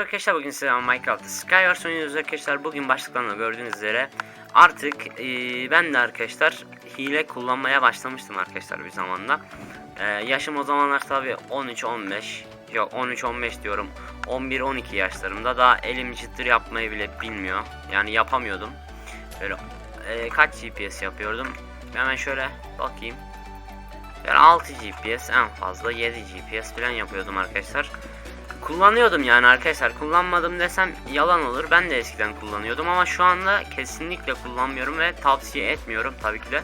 arkadaşlar bugün size Minecraft'ta Skywars oynuyoruz arkadaşlar. Bugün başlıklarında gördüğünüz üzere artık e, ben de arkadaşlar hile kullanmaya başlamıştım arkadaşlar bir zamanda. E, yaşım o zamanlar tabi 13-15 yok 13-15 diyorum 11-12 yaşlarımda daha elim çıtır yapmayı bile bilmiyor. Yani yapamıyordum. Böyle e, kaç GPS yapıyordum? Hemen şöyle bakayım. Yani 6 GPS en fazla 7 GPS falan yapıyordum arkadaşlar. Kullanıyordum yani arkadaşlar. Kullanmadım desem yalan olur. Ben de eskiden kullanıyordum ama şu anda kesinlikle kullanmıyorum ve tavsiye etmiyorum tabii ki de.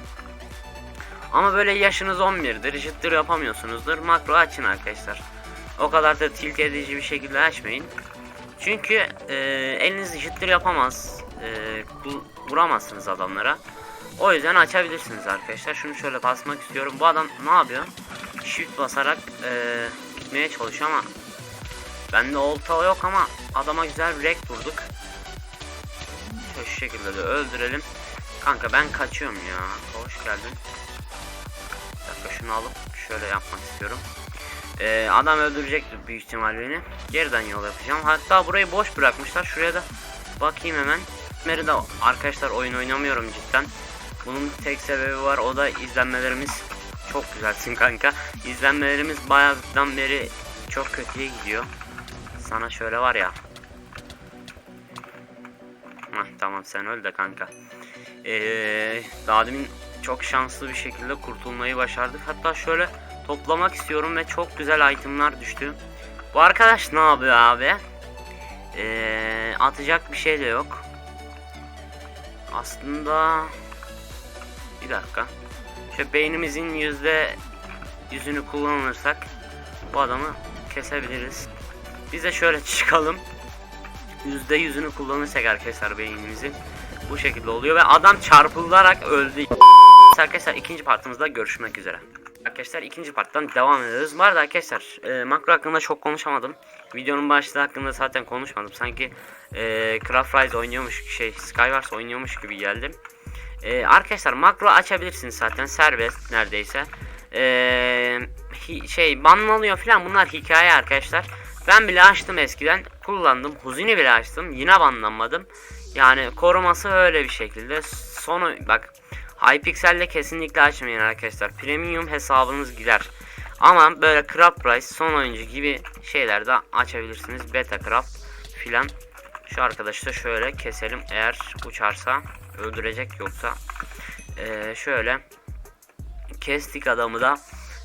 Ama böyle yaşınız 11'dir, jittir yapamıyorsunuzdur. Makro açın arkadaşlar. O kadar da tilt edici bir şekilde açmayın. Çünkü e, eliniz jittir yapamaz. E, vuramazsınız adamlara. O yüzden açabilirsiniz arkadaşlar. Şunu şöyle basmak istiyorum. Bu adam ne yapıyor? Shift basarak e, gitmeye çalışıyor ama Bende olta yok ama adama güzel bir rek vurduk. Şu şekilde de öldürelim. Kanka ben kaçıyorum ya. Hoş geldin. Bir dakika şunu alıp şöyle yapmak istiyorum. Ee, adam öldürecektir büyük ihtimal beni. Geriden yol yapacağım. Hatta burayı boş bırakmışlar. Şuraya da bakayım hemen. Meri de arkadaşlar oyun oynamıyorum cidden. Bunun tek sebebi var. O da izlenmelerimiz çok güzelsin kanka. İzlenmelerimiz bayağıdan beri çok kötüye gidiyor. Sana şöyle var ya. Hah, tamam sen öl de kanka. Ee, daha demin çok şanslı bir şekilde kurtulmayı başardık. Hatta şöyle toplamak istiyorum ve çok güzel itemlar düştü. Bu arkadaş ne yapıyor abi? Ee, atacak bir şey de yok. Aslında bir dakika. Şöyle beynimizin yüzde yüzünü kullanırsak bu adamı kesebiliriz. Biz de şöyle çıkalım. Yüzde yüzünü kullanırsak arkadaşlar beynimizin bu şekilde oluyor ve adam çarpılarak öldü. Arkadaşlar ikinci partımızda görüşmek üzere. Arkadaşlar ikinci parttan devam ediyoruz. Bu arada arkadaşlar e, makro hakkında çok konuşamadım. Videonun başlığı hakkında zaten konuşmadım. Sanki e, Craft Rise oynuyormuş şey Skywars oynuyormuş gibi geldim. E, arkadaşlar makro açabilirsiniz zaten serbest neredeyse. E, hi- şey banlanıyor falan bunlar hikaye arkadaşlar. Ben bile açtım eskiden kullandım. Huzini bile açtım. Yine banlanmadım. Yani koruması öyle bir şekilde. Sonu bak Hypixel'de kesinlikle açmayın arkadaşlar. Premium hesabınız gider. Ama böyle Crab Price son oyuncu gibi şeyler de açabilirsiniz. Beta Craft filan. Şu arkadaşı da şöyle keselim. Eğer uçarsa öldürecek yoksa Ee, şöyle kestik adamı da.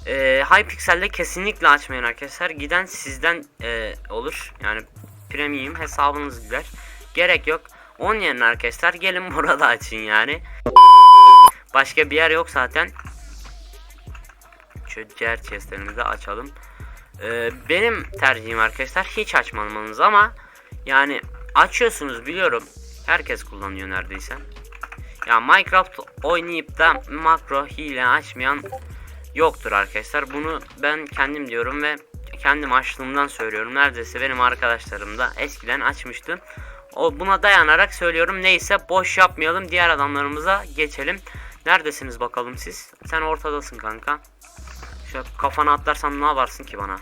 Ee, Hypixel'de kesinlikle açmayın arkadaşlar. Giden sizden e, olur. Yani premium hesabınız gider. Gerek yok. Onun yerine arkadaşlar gelin burada açın yani. Başka bir yer yok zaten. Şu diğer chestlerimizi açalım. Ee, benim tercihim arkadaşlar hiç açmamanız ama yani açıyorsunuz biliyorum. Herkes kullanıyor neredeyse. Ya Minecraft oynayıp da makro hile açmayan yoktur arkadaşlar. Bunu ben kendim diyorum ve kendim açtığımdan söylüyorum. Neredeyse benim arkadaşlarım da eskiden açmıştı. O buna dayanarak söylüyorum. Neyse boş yapmayalım. Diğer adamlarımıza geçelim. Neredesiniz bakalım siz? Sen ortadasın kanka. Şöyle kafana atlarsam ne yaparsın ki bana?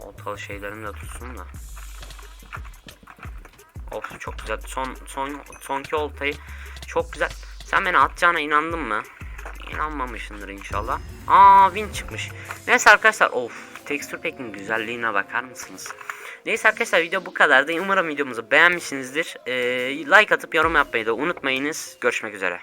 Ortalı şeylerini de tutsun da. Of çok güzel. Son son sonki oltayı çok güzel. Sen beni atacağına inandın mı? İnanmamışsındır inşallah. Aa win çıkmış. Neyse arkadaşlar of tekstür packing güzelliğine bakar mısınız? Neyse arkadaşlar video bu kadardı. Umarım videomuzu beğenmişsinizdir. Ee, like atıp yorum yapmayı da unutmayınız. Görüşmek üzere.